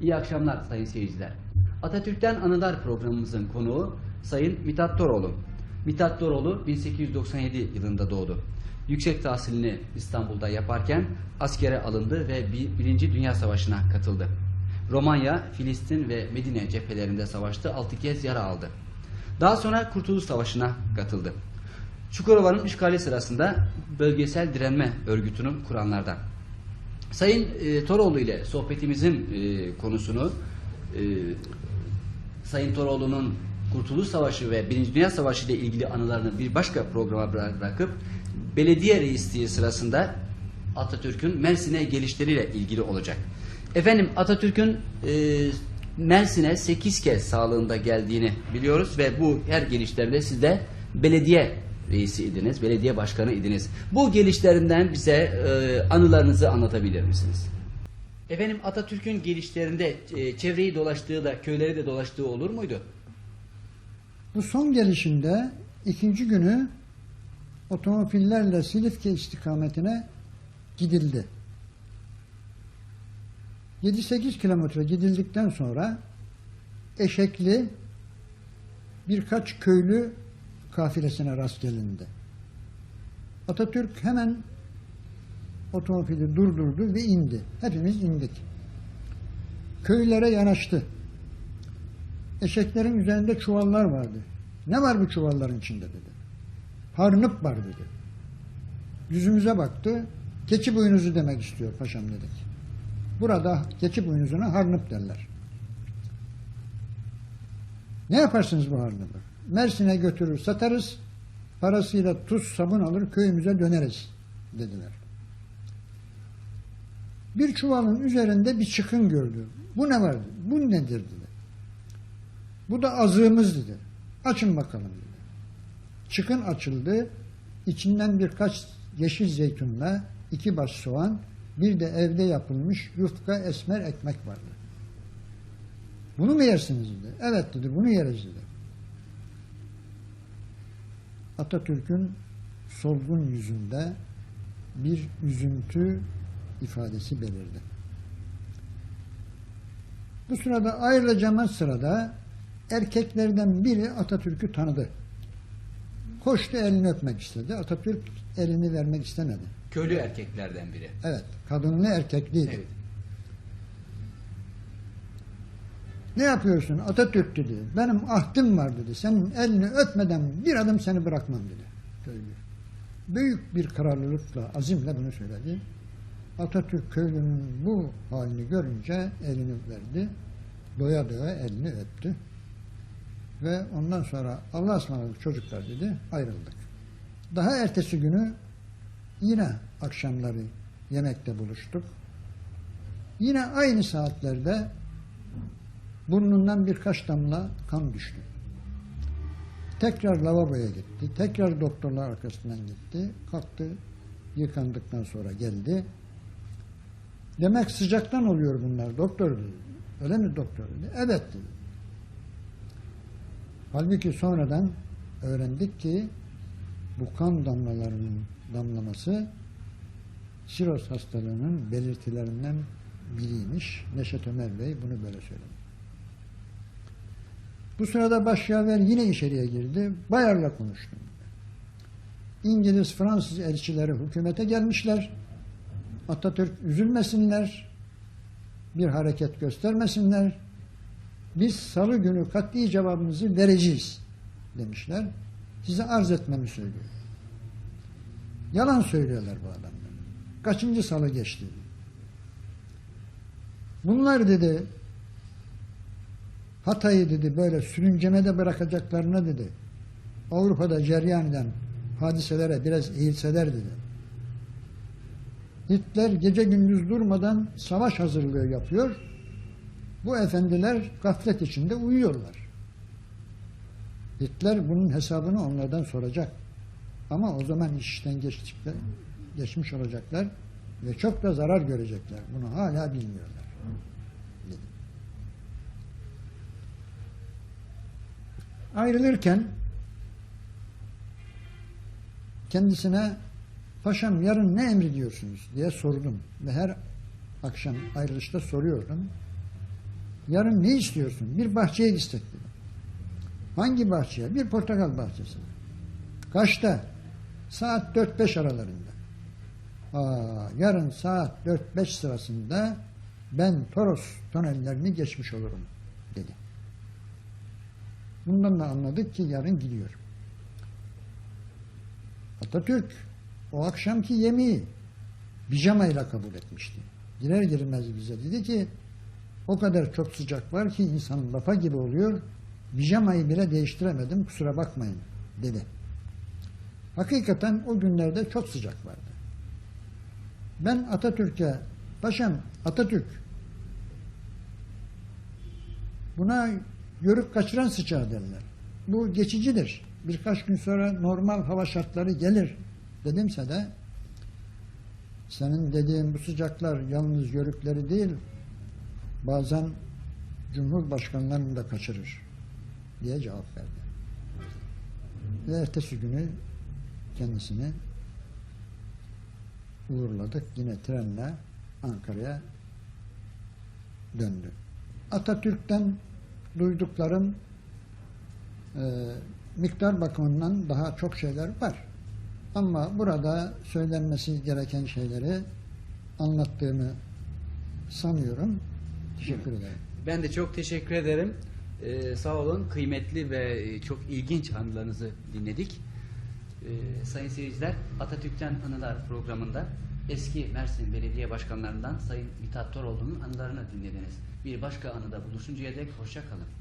İyi akşamlar sayın seyirciler. Atatürk'ten Anılar programımızın konuğu Sayın Mithat Toroğlu. Mithat Toroğlu 1897 yılında doğdu. Yüksek tahsilini İstanbul'da yaparken askere alındı ve bir- Birinci Dünya Savaşı'na katıldı. Romanya, Filistin ve Medine cephelerinde savaştı, 6 kez yara aldı. Daha sonra Kurtuluş Savaşı'na katıldı. Çukurova'nın işgali sırasında bölgesel direnme örgütünü kuranlardan. Sayın e, Toroğlu ile sohbetimizin e, konusunu e, Sayın Toroğlu'nun Kurtuluş Savaşı ve Birinci Dünya Savaşı ile ilgili anılarını bir başka programa bıra- bırakıp belediye reisliği sırasında Atatürk'ün Mersin'e gelişleriyle ilgili olacak. Efendim Atatürk'ün e, Mersin'e 8 kez sağlığında geldiğini biliyoruz ve bu her gelişlerde siz de belediye reisi idiniz, belediye başkanı idiniz. Bu gelişlerinden bize e, anılarınızı anlatabilir misiniz? Efendim Atatürk'ün gelişlerinde e, çevreyi dolaştığı da köyleri de dolaştığı olur muydu? Bu son gelişinde ikinci günü otomobillerle Silifke istikametine gidildi. 7-8 kilometre gidildikten sonra Eşekli birkaç köylü kafilesine rast gelindi. Atatürk hemen otomobili durdurdu ve indi. Hepimiz indik. Köylere yanaştı. Eşeklerin üzerinde çuvallar vardı. Ne var bu çuvalların içinde dedi. Harnıp var dedi. Yüzümüze baktı. Keçi boynuzu demek istiyor paşam dedik. Burada keçi boynuzuna harnıp derler. Ne yaparsınız bu harnıpı? Mersin'e götürür satarız. Parasıyla tuz sabun alır köyümüze döneriz dediler. Bir çuvalın üzerinde bir çıkın gördü. Bu ne vardı? Bu nedir dedi. Bu da azığımız dedi. Açın bakalım dedi. Çıkın açıldı. İçinden birkaç yeşil zeytunla iki baş soğan bir de evde yapılmış yufka esmer ekmek vardı. Bunu mu yersiniz dedi. Evet dedi bunu yeriz dedi. Atatürk'ün solgun yüzünde bir üzüntü ifadesi belirdi. Bu sırada ayrılacağımız sırada erkeklerden biri Atatürk'ü tanıdı. Koştu elini öpmek istedi. Atatürk elini vermek istemedi. Köylü erkeklerden biri. Evet, kadınlı erkekliydi. Evet. Ne yapıyorsun Atatürk dedi. Benim ahdim var dedi. Senin elini öpmeden bir adım seni bırakmam dedi. Köylü. Büyük bir kararlılıkla, azimle bunu söyledi. Atatürk köylünün bu halini görünce elini verdi. Doya doya elini öptü. Ve ondan sonra Allah'a ısmarladık çocuklar dedi. Ayrıldık. Daha ertesi günü yine akşamları yemekte buluştuk. Yine aynı saatlerde burnundan birkaç damla kan düştü. Tekrar lavaboya gitti. Tekrar doktorlar arkasından gitti. Kalktı. Yıkandıktan sonra geldi. Demek sıcaktan oluyor bunlar doktor dedi. Öyle mi doktor dedi. Evet dedi. Halbuki sonradan öğrendik ki bu kan damlalarının damlaması siroz hastalığının belirtilerinden biriymiş. Neşet Ömer Bey bunu böyle söyledi. Bu sırada başyaver yine içeriye girdi. Bayar'la konuştu. İngiliz, Fransız elçileri hükümete gelmişler. Atatürk üzülmesinler. Bir hareket göstermesinler. Biz salı günü katli cevabımızı vereceğiz demişler. Size arz etmemi söylüyor. Yalan söylüyorlar bu adamlar. Kaçıncı salı geçti? Bunlar dedi Hatay'ı dedi böyle sürüncemede bırakacaklarına dedi. Avrupa'da cereyan eden hadiselere biraz eğilseler dedi. Hitler gece gündüz durmadan savaş hazırlığı yapıyor. Bu efendiler gaflet içinde uyuyorlar. Hitler bunun hesabını onlardan soracak. Ama o zaman iş işten geçtikler, geçmiş olacaklar ve çok da zarar görecekler. Bunu hala bilmiyorlar. Dedi. Ayrılırken kendisine paşam yarın ne emrediyorsunuz diye sordum ve her akşam ayrılışta soruyordum. Yarın ne istiyorsun? Bir bahçeye gitsek dedi. Hangi bahçeye? Bir portakal bahçesi. Kaçta? Saat 4-5 aralarında. Aa, yarın saat 4-5 sırasında ben Toros tünellerini geçmiş olurum dedi. Bundan da anladık ki yarın gidiyor. Atatürk o akşamki yemeği pijamayla kabul etmişti. Girer girmez bize dedi ki o kadar çok sıcak var ki insanın lafa gibi oluyor. Pijamayı bile değiştiremedim kusura bakmayın dedi. Hakikaten o günlerde çok sıcak vardı. Ben Atatürk'e paşam Atatürk buna yörük kaçıran sıcağı derler. Bu geçicidir. Birkaç gün sonra normal hava şartları gelir dedimse de senin dediğin bu sıcaklar yalnız yörükleri değil bazen Cumhurbaşkanlarını da kaçırır diye cevap verdi. Ve ertesi günü kendisini uğurladık. Yine trenle Ankara'ya döndü. Atatürk'ten duyduklarım e, miktar bakımından daha çok şeyler var. Ama burada söylenmesi gereken şeyleri anlattığımı sanıyorum. Teşekkür ederim. Ben de çok teşekkür ederim. Ee, sağ olun. Kıymetli ve çok ilginç anılarınızı dinledik. Ee, sayın seyirciler, Atatürk'ten Anılar programında eski Mersin Belediye Başkanlarından Sayın Mithat Toroğlu'nun anılarını dinlediniz. Bir başka anıda buluşuncaya dek hoşça kalın.